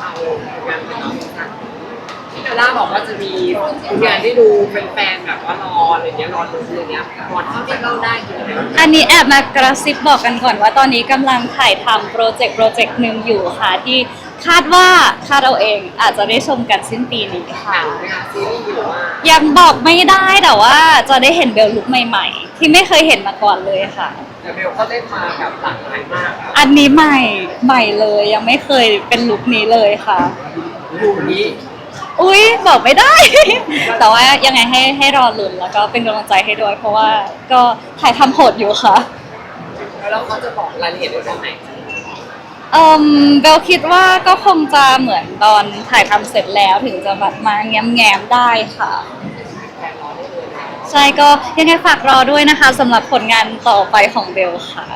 เอางานเป็นน้องสักพี่เบลล่าบอกว่าจะมีงานที่ดูเป็นแฟนๆแบบว่ารออะไรเงี้ยรอดูอะไรเงี้ยพอเท่าที่เล่าได้คืออะไรบ้างอันนี้แอบมากระซิบบอกกันก่อนว่าตอนนี้กำลังถ่ายทำโปรเจกต์โปรเจกต์หนึ่งอยู่ค่ะที่คาดว่าคาดเอาเองอาจจะได้ชมกันสิ้นปีนี้หค่ะนังไหมคะซีรีส์หรือว่ายังบอกไม่ได้แต่ว่าจะได้เห็นเบลลุคใหม่ ๆ ที่ไม่เคยเห็นมาก่อนเลยค่ะ แต่เบลก็เล่นมาแบบหลากหลายมากอะอันนี้ใหม่ใหม่เลยยังไม่เคยเป็นลุคนี้เลยค่ะอยู่นี้อุ้ยบอกไม่ได้ แต่ว่ายังไงให้ให้รอลุ้นแล้วก็เป็นกำลังใจให้ด้วย เพราะว่าก็ถ่ายทำโหดอยู่ค่ะ แล้วเขาจะบอกรายละเอียดในเรื่องไหนเอ่มเบลคิดว่าก็คงจะเหมือนตอนถ่ายทำเสร็จแล้วถึงจะแบบมาแง้มแง้มๆได้ค่ะ ใช่ก็ยังไงฝากรอด้วยนะคะสำหรับผลงานต่อไปของเบลค่ะ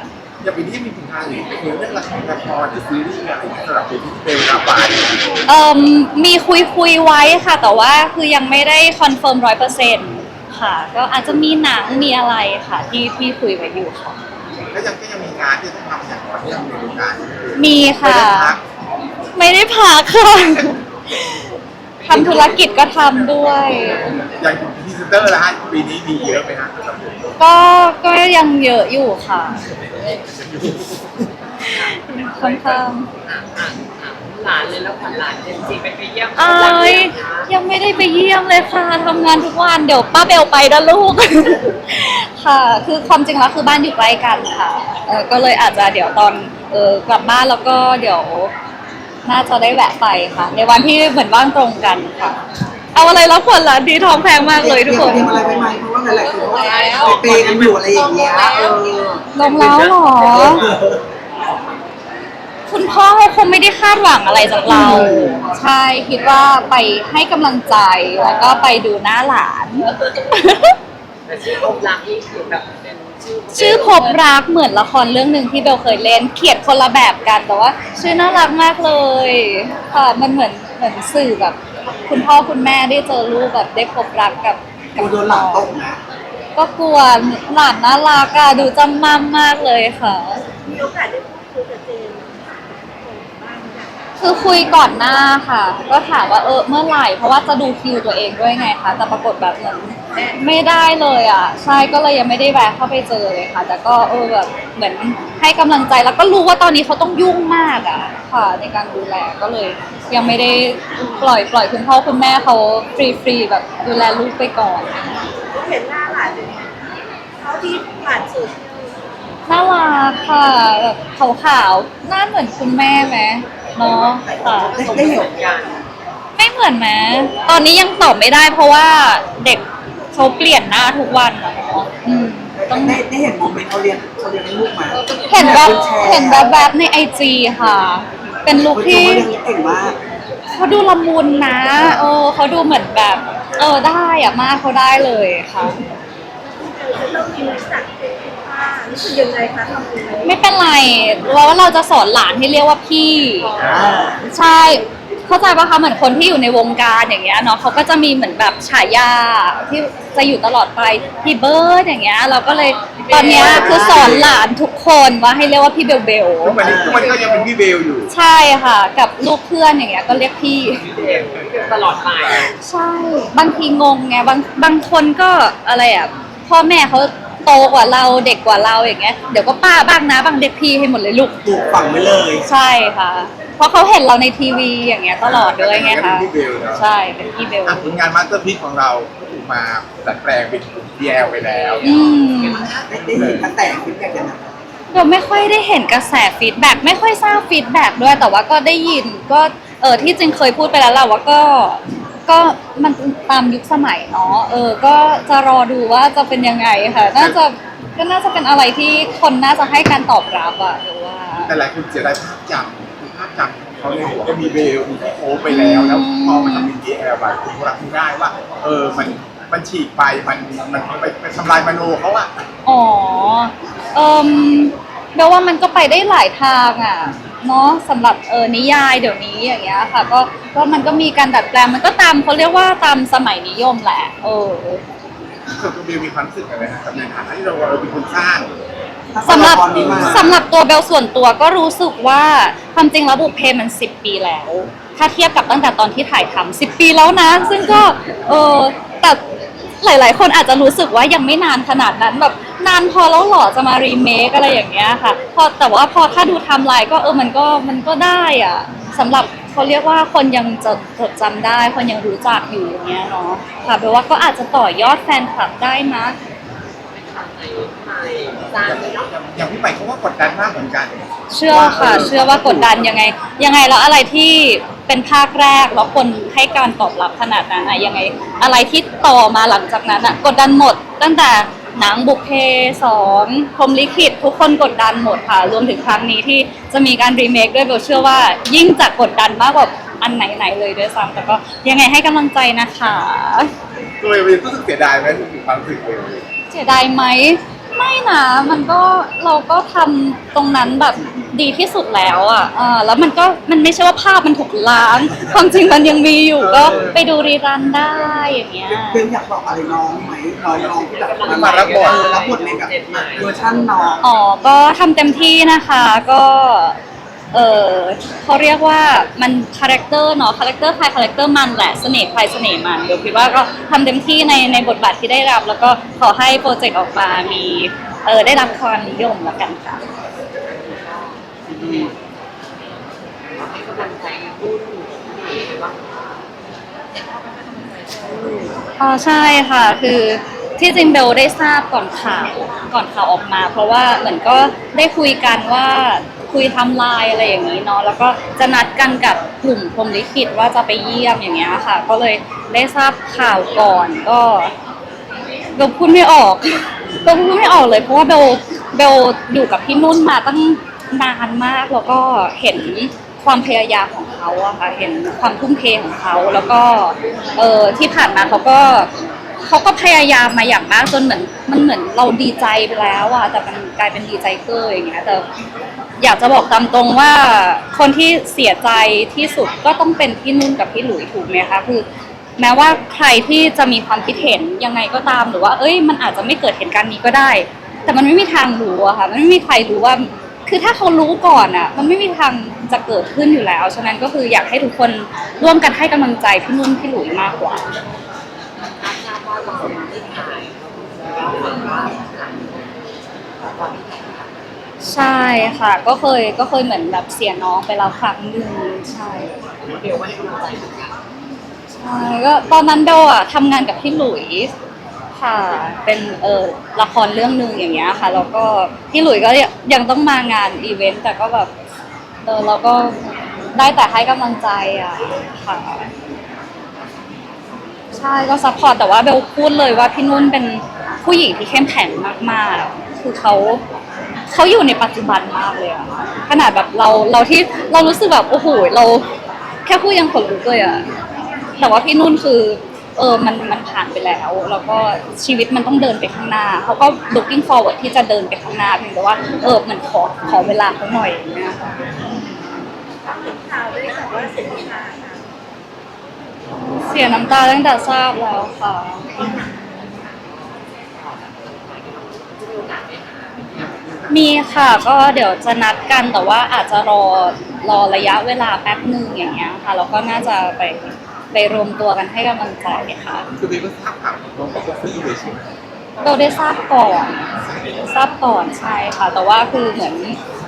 อย่าไปที่มีผลงานหรือเรื่องละครละครหรือซีรีส์อะไรสำหรับเป็นที่เป็นรับบาทเอ่มมีคุยคุยๆไว้ค่ะ แต่ว่าคือยังไม่ได้คอนเฟิร์มร้อยเปอร์เซ็นต์ค่ะ ก็อาจจะมีหนังมีอะไรค่ะ ที่ที่คุยไว้อยู่ค่ะ แล้วยังก็ยังมีงานที่ต้องทำอย่างต่อเนื่องในวงการมีค่ะ ไม่ได้พักไม่ได้พักค่ะ ทำธุรกิจก็ทำด้วย อย่างพรีเซนเตอร์ละฮะปีนี้มีเยอะไหมฮะสำหรับผมก็ก็ยังเยอะอยู่ค่ะค่อนข้างอะอะอะหลานเลยแล้วขวัญหลานเจนจีไปไปเยี่ยมเอ้ยยังไม่ได้ไปเยี่ยมเลยค่ะทำงานทุกวันเดี๋ยวป้าเบลไปนะลูก ค่ะ คือความจริงแล้วคือบ้านอยู่ใกล้กันค่ะเออก็เลยอาจจะเดี๋ยวตอนเออกลับบ้านแล้วก็เดี๋ยว น่าจะได้แวะไปค่ะ ในวันที่เหมือนว่างตรงกันค่ะ เอาอะไรแล้วคนละดีทองแพงมากเลยทุกคนเตรียมอะไรไปไหมเพราะว่าหลายๆคนก็ไปเปย์กันอยู่อะไรอย่างเงี้ยเออลงแล้วเหรอ คุณพ่อเขาคงไม่ได้คาดหวังอะไรจากเรา ใช่คิดว่าไปให้กำลังใจแล้วก็ไปดูหน้าหลาน แต่ชื่ออมรักนี่คือแบบเป็น ชื่อชื่อพบรักเหมือนละครเรื่องหนึ่งที่เบลเคยเล่น เขียนคนละแบบกันแต่ว่า ชื่อน่ารักมากเลยค่ะมันเหมือนเหมือนสื่อแบบ คุณพ่อคุณแม่ได้เจอลูกแบบได้พบรักกับกูกับโดนหลังตกนะก็กลัวหลานน่ารักอะดูจำมั่มมากเลยค่ะ มีโอกาสได้พูดคุยกับเจนบ้างไหมคือคุยก่อนหน้าค่ะ ก็ถามว่าเออเมื่อไหร่ เพราะว่าจะดูคิวตัวเองด้วยไงคะแต่ปรากฏแบบเหมือน ไม่ได้เลยอะ ใช่ก็เลยยังไม่ได้แวะเข้าไปเจอเลยค่ะ แต่ก็เออแบบเหมือนให้กำลังใจแล้วก็รู้ว่าตอนนี้เขาต้องยุ่งมากอะ ค่ะในการดูแลก็เลย ยังไม่ได้ปล่อยปล่อยคุณพ่อคุณแม่เขาฟรีฟรีๆแบบดูแลลูกไปก่อนเห็นหน้าหลานเป็นไงเขาที่ผ่านโซเชียลน่ารักค่ะแบบขาวๆหน้าเหมือนคุณแม่ไหมเนาะค่ะได้ได้เห็นกัน ไม่เหมือนไหมตอนนี้ยังตอบไม่ได้เพราะว่าเด็ก เขาเปลี่ยนหน้าทุกวันอะเนาะอืม ต้องได้ได้เห็นโมเมนต์เขาเรียนเขาเรียนลูกมาเห็นแบบแชร์เห็นแบบแบบในไอจีค่ะ เป็นลุคคนชมที่ว่าเรื่องนี้เก่งมากเขาดูละมุนนะเออเขาดูเหมือนแบบ เออได้อะมากเขาได้เลยค่ะจะต้องมีรู้จักเป็นผ้านี่คือยังไงคะทำยังไงไม่เป็นไรเราว่าเราจะสอนหลานให้เรียกว่าพี่ใช่ เข้าใจปะคะเหมือนคนที่อยู่ในวงการอย่างเงี้ยเนาะเขาก็จะมีเหมือนแบบฉายาที่จะอยู่ตลอดไปพี่เบิร์ดอย่างเงี้ย เราก็เลยตอนเนี้ยคือสอนหลานทุกคนว่าให้เรียกว่าพี่เบลเบลทุกวันนี้ทุกวันนี้ก็ยังเป็นพี่เบลอยู่ ใช่ค่ะ กับลูกเพื่อนอย่างเงี้ยก็เรียกพี่เด็กตลอดไปใช่ บางทีงงไงบางบางคนก็อะไรอะพ่อแม่เขา โตกว่าเราเด็กกว่าเราอย่างเงี้ยเดี๋ยวก็ป้าบ้างนะบางเด็กพี่ให้หมดเลยลูก ปลูกฝังไว้เลยใช่ค่ะ เพราะเขาเห็นเราในทีวีอย่างเงี้ยตลอดด้วยไงคะเป็นพี่เบลเนอะใช่เป็นพี่เบล อะผลงานมาสเตอร์พีซของเราก็ถูกมาดัดแปลงเป็นดีแอลไปแล้วอืมได้ได้เห็นกระแตฟีดแบ็กกันนะเราไม่ค่อยได้เห็นกระแสฟีดแบ็กไม่ค่อยทราบฟีดแบ็กด้วยแต่ว่าก็ได้ยินก็เออที่จริงเคยพูดไปแล้วแหละว่าก็ ก็มันตามยุคสมัยเนาะเออ ก็จะรอดูว่าจะเป็นยังไงค่ะน่าจะก็น่าจะเป็นอะไรที่คนน่าจะให้การตอบรับอะหรือว่าแต่หลายคนเสียดายภาพจำคือภาพจำเขาเนี่ยก็มีเบลมีพี่โอ๊คไปแล้วแล้วพอมาทำเป็นดีแอลไปคุณก็รับไม่ได้ว่า เออมันมันฉีกไปมันมันไปไปทำลายมโนเขาอะอ๋อเอิมเบลว่ามันก็ไปได้หลายทางอะ เนาะสำหรับเออนิยายเดี๋ยวนี้อย่างเงี้ยค่ะ ก็ก็มันก็มีการดัดแปลงมันก็ตามเขาเรียกว่าตามสมัยนิยมแหละเออส่วนตัวเบลมีความรู้สึกอะไรนะกับในฐานะที่เราเราเป็นคนสร้างสำหรับตอนนี้มาสำหรับตัวเบลส่วนตัวก็รู้สึกว่าความจริงแล้วบุพเพมัน10ปีแล้ว ถ้าเทียบกับตั้งแต่ตอนที่ถ่ายทำ10ปีแล้วนะ ซึ่งก็เออแต่ หลาย ๆ คนอาจจะรู้สึกว่ายังไม่นานขนาดนั้นแบบนานพอแล้วเหรอจะมารีเมคอะไรอย่างเงี้ยค่ะพอแต่ว่าพอถ้าดูไทำลายก็เออมันก็มันก็ได้อะสำหรับเขาเรียกว่าคนยังจดจดจำได้ คนยังรู้จักอยู่อย่างเงี้ยเนาะค่ะแปลว่าก็อาจจะต่อยอดแฟนคลับได้นะใหม่จานเลยเนาะอย่างพี่ใหม่เขาก็กดดันมากเหมือนกัน เชื่อค่ะ เชื่อว่ากดดันยังไง ยังไงแล้วอะไรที่ เป็นภาคแรกแล้วคนให้การตอบรับขนาดนั้นอะยังไง อะไรที่ต่อมาหลังจากนั้นอะกดดันหมด ตั้งแต่หนังบุพเพสองพรหมลิขิตทุกคนกดดันหมดค่ะ รวมถึงครั้งนี้ที่จะมีการรีเมคด้วยเบลเชื่อว่า ยิ่งจะกดดันมากกว่าอันไหนๆเลยด้วยซ้ำแต่ก็ยังไงให้กำลังใจนะคะ ตัวเองรู้สึกเสียดายไหมรู้สึกความรู้สึกเองเสียดายไหม ไม่นะ มันก็เราก็ทำตรงนั้นแบบ ดีที่สุดแล้วอะเออแล้วมันก็มันไม่ใช่ว่าภาพมันถูกล้าง ความจริงมันยังมีอยู่ก็ไปดูรีรันได้อย่างเงี้ย เบลอยากบอกอะไรน้องไหมน้องน้องที่แบบมารับบทเออรับบทในแบบเวอร์ชันน้องอ๋อ ก็ทำเต็มที่นะคะ ก็ เออเขาเรียกว่ามันคาแรคเตอร์เนาะ คาแรคเตอร์ใครคาแรคเตอร์มันแหละ เสน่ห์ใครเสน่ห์มันเดี๋ยวคิดว่าก็ทำเต็มที่ในในบทบาทที่ได้รับ แล้วก็ขอให้โปรเจกต์ออกมา มี เออได้รับความนิยมแล้วกันค่ะ ให้กำลังใจรุ่นนี้ว่า อ๋อใช่ค่ะ คือที่จริงเบลได้ทราบก่อนข่าวก่อนข่าวออกมา เพราะว่าเหมือนก็ได้คุยกันว่าคุยทำลายอะไรอย่างนี้เนาะแล้วก็จะนัดกันกับกลุ่มพรมลิขิตว่าจะไปเยี่ยมอย่างเงี้ยค่ะ ก็เลยได้ทราบข่าวก่อนก็เบลพูดไม่ออกเบลพูดไม่ออกเลยเพราะว่าเบลเบลอยู่กับพี่นุ่นมาตั้งนานมากแล้วก็เห็น ความพยายามของเขาอะค่ะเห็นความทุ่มเทของเขาแล้วก็เออที่ผ่านมาเขาก็เขาก็พยายามมาอย่างมากจนเหมือนมันเหมือนเราดีใจไปแล้วอะแต่มันกลายเป็นดีใจเกอร์อย่างเงี้ยแต่อยากจะบอกตามตรงว่าคนที่เสียใจที่สุดก็ต้องเป็นพี่นุ่นกับพี่หลุยถูกไหมคะคือ แม้ว่าใครที่จะมีความคิดเห็นยังไงก็ตามหรือว่า เอ้ย มันอาจจะไม่เกิดเหตุการณ์นี้ก็ได้ แต่มันไม่มีทางรู้อะค่ะ มันไม่มีใครรู้ว่า คือถ้าเขารู้ก่อนอะมันไม่มีทางจะเกิดขึ้นอยู่แล้ว ฉะนั้นก็คืออยากให้ทุกคนร่วมกันให้กำลังใจพี่นุ่นพี่หลุยมากกว่าถ้าทราบว่าเราได้ถ่ายเราเหมือนว่าหลังตอนที่ถ่ายใช่ค่ะ ก็เคยก็เคยเหมือนแบบเสียน้องไปแล้วครั้งหนึ่งใช่เดี๋ยวว่าให้กำลังใจเหมือนกัน ใช่ก็ตอนนั้นเบลอะทำงานกับพี่หลุยส์ ค่ะ เป็นเออละครเรื่องหนึ่งอย่างเงี้ยค่ะ แล้วก็พี่หลุยส์ก็ยังต้องมางานอีเวนต์แต่ก็แบบเออเราก็ได้แต่ให้กำลังใจอะค่ะ ใช่ก็ซัพพอร์ตแต่ว่าเบลพูดเลยว่าพี่นุ่นเป็นผู้หญิงที่เข้มแข็งมากๆ คือเขาเขาอยู่ในปัจจุบันมากเลยอะขนาดแบบเราเราที่เรารู้สึกแบบโอ้โหเรา แค่พูดยังขนลุกเลยอะแต่ว่าพี่นุ่นคือ เออมันมันผ่านไปแล้ว แล้วก็ชีวิตมันต้องเดินไปข้างหน้าเขาก็ looking forward ที่จะเดินไปข้างหน้าเพียงแต่ว่าเออมันขอขอเวลาเขาหน่อยอย่างเงี้ยค่ะข่าวด้วยค่ว่าสินค้าค่ะเสียน้ำตาตั้งแต่ทราบแล้วค่ะมีค่ะก็เดี๋ยวจะนัดกันแต่ว่าอาจจะรอรอระยะเวลาแป๊บหนึ่งอย่างเงี้ยค่ะแล้วก็น่าจะไป ไปรวมตัวกันให้กำลังใจค่ะ คือพี่ก็ทราบข่าวน้องก็ฟรีเลยใช่ไหมเราได้ทราบก่อนทราบก่อนใช่ค่ะ แต่ว่าคือเหมือน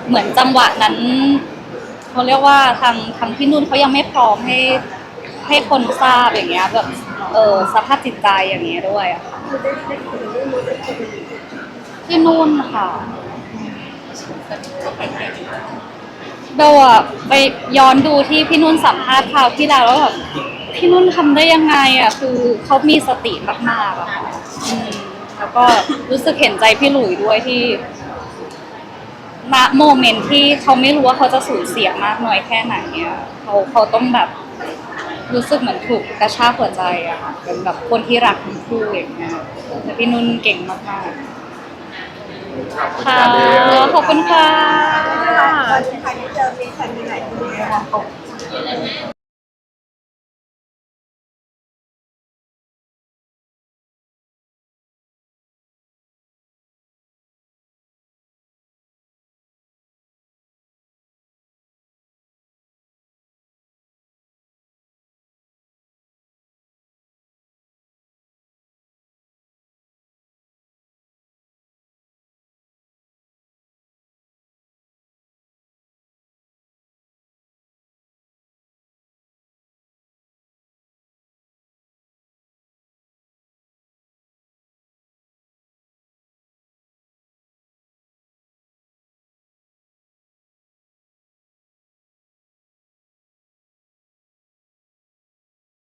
เหมือนจังหวะนั้นเขาเรียกว่าทางทางพี่นุ่นเขายังไม่พร้อมให้ให้คนทราบอย่างเงี้ยแบบเออสภาพจิตใจอย่างเงี้ยด้วยอะค่ะคือได้ได้คุยเรื่องนี้ได้คุยกันอยู่พี่นุ่นค่ะเบลอะไปย้อนดูที่พี่นุ่นสัมภาษณ์คราวที่แล้วแล้วแบบ พี่นุ่นทำได้ยังไงอะคือเขามีสติมากๆอะค่ะอืมแล้วก็รู้สึกเห็นใจพี่หลุยด้วยที่ณโมเมนต์ที่เขาไม่รู้ว่าเขาจะสูญเสียมากน้อยแค่ไหนอะเขาเขาต้องแบบรู้สึกเหมือนถูกกระชากหัวใจอะค่ะเป็นแบบคนที่รักทั้งคู่อย่างเงี้ยแต่พี่นุ่นเก่งมากๆค่ะขอบคุณค่ะ ตอนที่ใครได้เจอมีใครมีไหนที่